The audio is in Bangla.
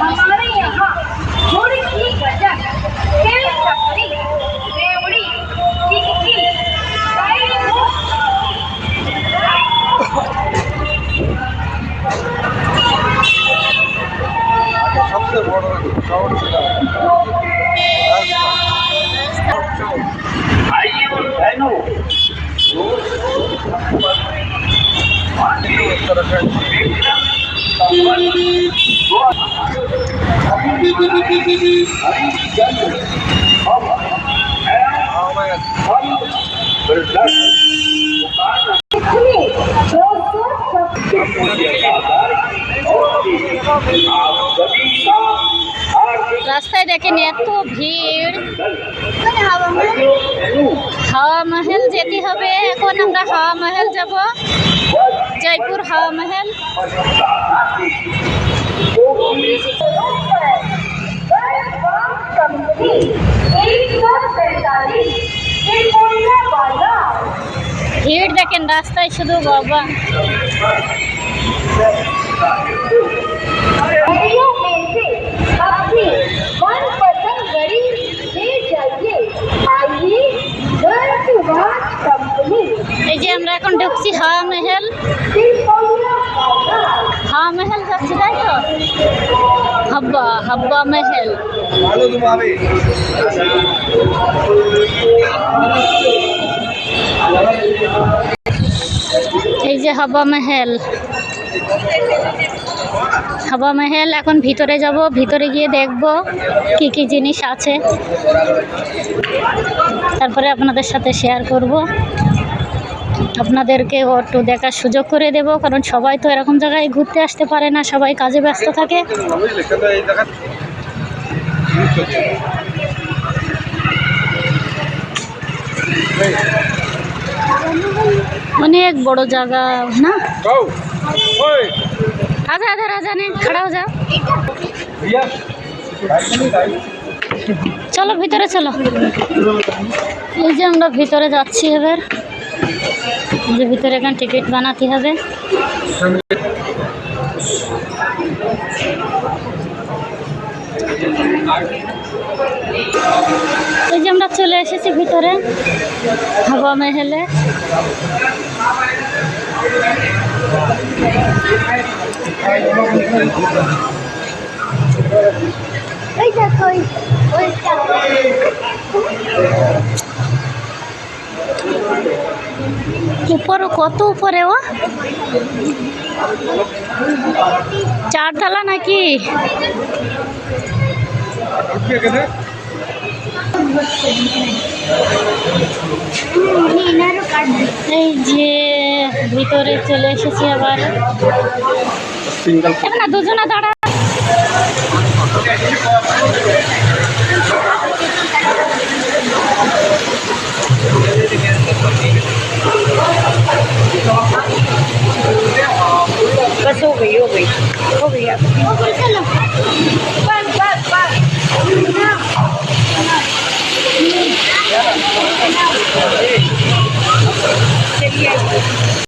हमारे यहाँ गुड़ की गजक तिल ककड़ी रेवड़ी टिक्की सबसे बड़ा आइए बहनों रोज तरह রাস্তায় দেখেন এত ভিড়। হাওয়া মহল যেতে হবে। এখন আমরা হাওয়া মহল যাব। জয়পুর হাওয়া মহল ভিড় দেখেন রাস্তায় শুধু বাবা দেখছি হা মেহেল। হা মেহেল যাচ্ছি তাই তো? হাব্বা হাব্বা মেহেল। এই যে হাব্বা মেহেল। হাবা মেহেল এখন ভিতরে যাব ভিতরে গিয়ে দেখব কি কি জিনিস আছে। তারপরে আপনাদের সাথে শেয়ার করব। আপনাদেরকে একটু দেখার সুযোগ করে দেব, কারণ সবাই তো এরকম জায়গায় ঘুরতে আসতে পারে না, সবাই কাজে ব্যস্ত থাকে। অনেক বড় জায়গা, না? ওই আধা রাজা, নে খড়া হয়ে যা চলো, ভিতরে চলো। এই যে আমরা ভিতরে যাচ্ছি এবার। যে ভিতরে এখানে টিকিট বানাতে হবে। এই যে আমরা চলে এসেছি ভিতরে, হাওয়া মহলে। ওই দেখো, ওই ওইটা উপরে, কত উপরে ও? চারতলা নাকি? এই যে, ভিতরে চলে এসেছি আবার। না, দুজনে দাঁড়া। güey, yo, güey. Yo, güey. Ofrécelo. Pan, pan, pan. Sería esto.